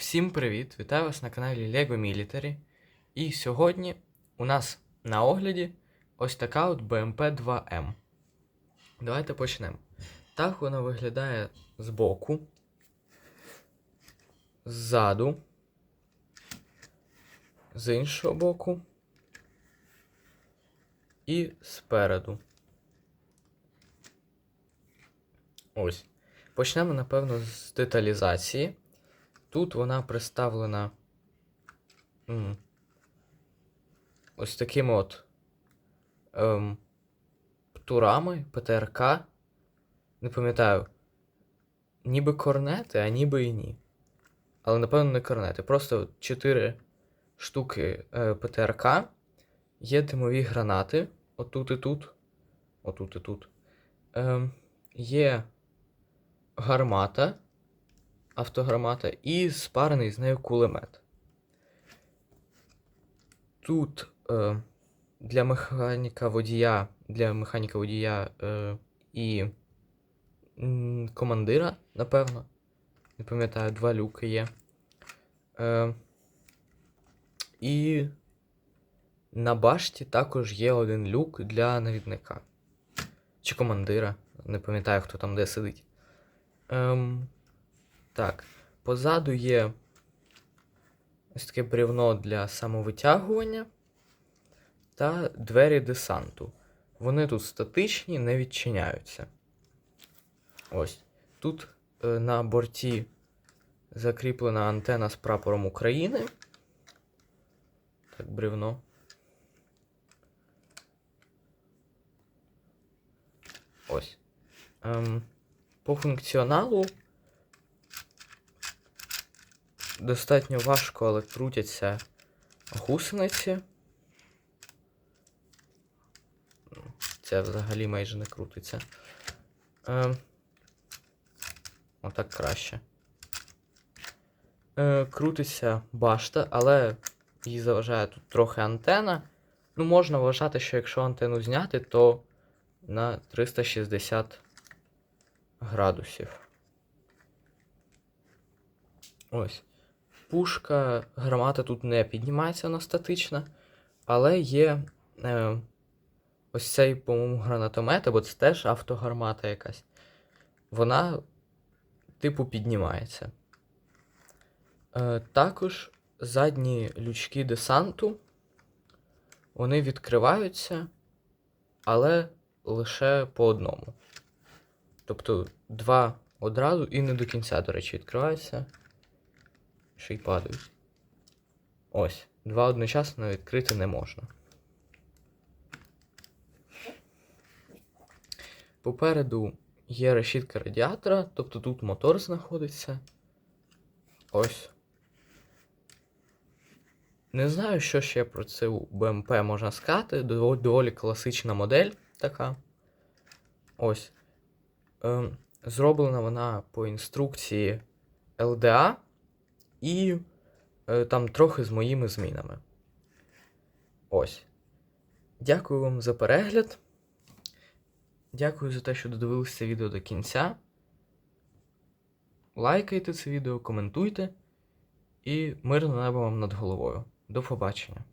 Всім привіт! Вітаю вас на каналі LEGO Military. І сьогодні у нас на огляді ось така от BMP 2M. Давайте почнемо. Так вона виглядає збоку, ззаду, з іншого боку і спереду. Ось. Почнемо, напевно, з деталізації. Тут вона представлена м, ось такими от ем, птурами ПТРК. Не пам'ятаю, ніби корнети, а ніби і ні. Але, напевно, не корнети. Просто 4 штуки е, ПТРК. Є димові гранати. Отут і тут. Отут і тут. Ем, є гармата автограмата і спарений з нею кулемет. Тут е, для механіка водія, для механіка водія е, і м, командира, напевно. Не пам'ятаю, два люки є. Е, і на башті також є один люк для навідника. Чи командира. Не пам'ятаю, хто там де сидить. Ем, так, позаду є ось таке бревно для самовитягування та двері десанту. Вони тут статичні, не відчиняються. Ось. Тут е, на борті закріплена антена з прапором України. Так, бревно. Ось. Ем, по функціоналу достатньо важко, але крутяться гусениці. Це взагалі майже не крутиться. Е, отак краще. Е, крутиться башта, але їй заважає тут трохи антена. Ну, можна вважати, що якщо антенну зняти, то на 360 градусів. Ось. Пушка гармата тут не піднімається, вона статична, але є е, ось цей, по-моєму, гранатомет, або це теж автогармата якась. Вона, типу, піднімається. Е, також задні лючки десанту вони відкриваються, але лише по одному. Тобто два одразу і не до кінця, до речі, відкриваються. Ще й падають. Ось. Два одночасно відкрити не можна. Попереду є решітка радіатора, тобто тут мотор знаходиться. Ось. Не знаю, що ще про цю БМП можна сказати. Доволі, класична модель така. Ось. Ем, зроблена вона по інструкції LDA і е, там трохи з моїми змінами. Ось. Дякую вам за перегляд. Дякую за те, що додивилися це відео до кінця. Лайкайте це відео, коментуйте і мирне небо вам над головою. До побачення!